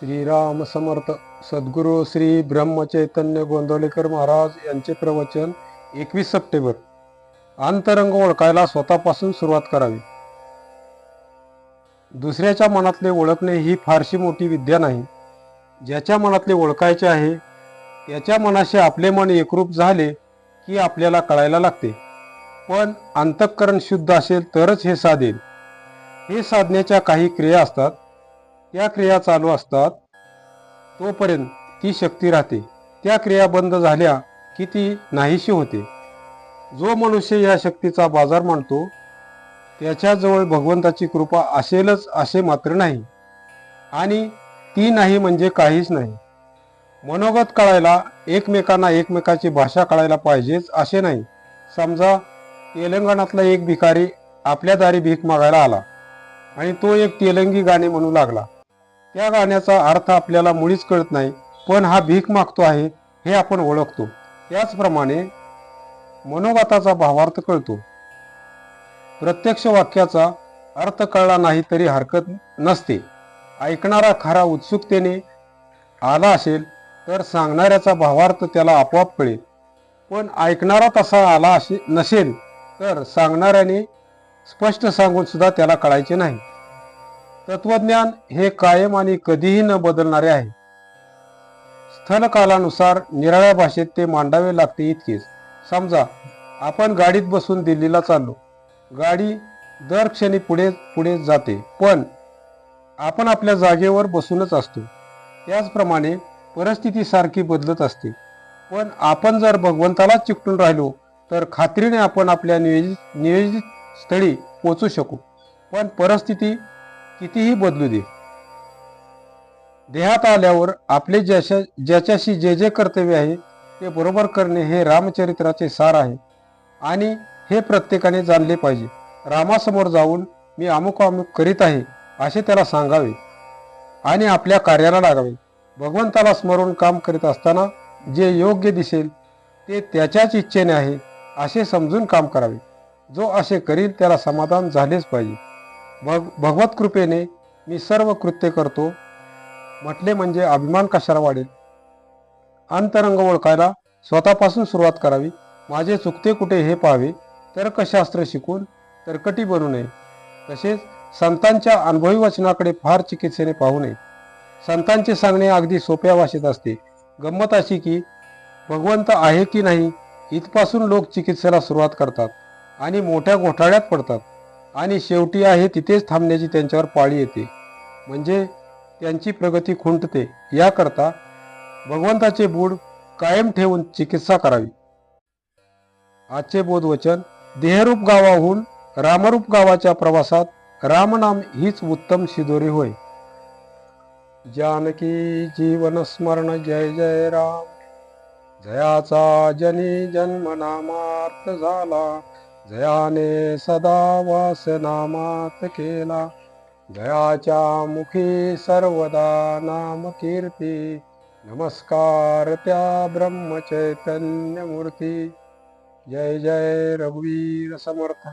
श्रीराम समर्थ सद्गुरू श्री ब्रह्मचैतन्य गोंदवलेकर महाराज यांचे प्रवचन एकवीस सप्टेंबर. अंतरंग ओळखायला स्वतःपासून सुरुवात करावी. दुसऱ्याच्या मनातले ओळखणे ही फारशी मोठी विद्या नाही. ज्याच्या मनातले ओळखायचे आहे त्याच्या मनाशी आपले मन एकरूप झाले की आपल्याला कळायला लागते. पण अंतःकरण शुद्ध असेल तरच हे साधेल. हे साधण्याच्या काही क्रिया असतात. त्या क्रिया चालू असतात तोपर्यंत ती शक्ती राहते. त्या क्रिया बंद झाल्या की ती नाहीशी होते. जो मनुष्य या शक्तीचा बाजार मांडतो त्याच्याजवळ भगवंताची कृपा असेलच असे मात्र नाही. आणि ती नाही म्हणजे काहीच नाही. मनोगत कळायला एकमेकांना एकमेकाची भाषा कळायला पाहिजेच असे नाही. समजा तेलंगणातला एक भिकारी आपल्या दारी भीक मागायला आला आणि तो एक तेलंगी गाणे म्हणू लागला. त्या गाण्याचा अर्थ आपल्याला मुळीच कळत नाही पण हा भीक मागतो आहे हे आपण ओळखतो. त्याचप्रमाणे मनोगताचा भावार्थ कळतो. प्रत्यक्ष वाक्याचा अर्थ कळला नाही तरी हरकत नसते. ऐकणारा खरा उत्सुकतेने आला असेल तर सांगणाऱ्याचा भावार्थ त्याला आपोआप कळेल. पण ऐकणारा तसा आला असे नसेल तर सांगणाऱ्याने स्पष्ट सांगून सुद्धा त्याला कळायचे नाही. तत्वज्ञान हे कायम आणि कधीही न बदलणारे आहे. स्थलकालानुसार निराळ्या भाषेत ते मांडावे लागते इतकेच. समजा आपण गाडीत बसून दिल्लीला चाललो. गाडी दर क्षणी पुढे पुढे जाते पण आपण आपल्या जागेवर बसूनच असतो. त्याचप्रमाणे परिस्थिती सारखी बदलत असते. पण आपण जर भगवंताला चिकटून राहिलो तर खात्रीने आपण आपल्या नियोजित नियोजित स्थळी पोचू शकू. पण परिस्थिती कितीही बदलू दे. देहात आल्यावर आपले ज्याच्या ज्याच्याशी जे जे कर्तव्य आहे ते बरोबर करणे हे रामचरित्राचे सार आहे. आणि हे प्रत्येकाने जाणले पाहिजे. रामासमोर जाऊन मी अमुक अमुक करीत आहे असे त्याला सांगावे. आणि आपल्या कार्याला लागावे. भगवंताला स्मरून काम करीत असताना जे योग्य दिसेल ते त्याच्याच इच्छेने आहे असे समजून काम करावे. जो असे करील त्याला समाधान झालेच पाहिजे. भग भगवत कृपेने मी सर्व कृत्य करतो. म्हटले म्हणजे अभिमान कशाला वाढेल? अंतरंग ओळखायला स्वतःपासून सुरुवात करावी. माझे चुकते कुठे हे पाहावे. तर्कशास्त्र शिकून तरकटी बनू नये. तसेच संतांच्या अनुभवी वचनाकडे फार चिकित्सेने पाहू नये. संतांचे सांगणे अगदी सोप्या भाषेत असते. गंमत अशी की भगवंत आहे की नाही इथपासून लोक चिकित्सेला सुरुवात करतात आणि मोठ्या घोटाळ्यात पडतात. आणि शेवटी आहे तिथेच थांबण्याची त्यांच्यावर पाळी येते. म्हणजे त्यांची प्रगती खुंटते. याकरता भगवंताचे बूड कायम ठेवून चिकित्सा करावी. आजचे बोधवचन देहरूप गावाहून रामरूप गावाच्या प्रवासात रामनाम हीच उत्तम शिदोरी होय. जानकी जीवन स्मरण जय जय राम. जयाचा जनी जन्म नामार्थ झाला. जयाने सदा वास नामात केला. जयाच्या मुखी सर्वदा नाम कीर्ती. नमस्कार त्या ब्रह्मचैतन्य मूर्ती जय जय रघुवीर समर्थ.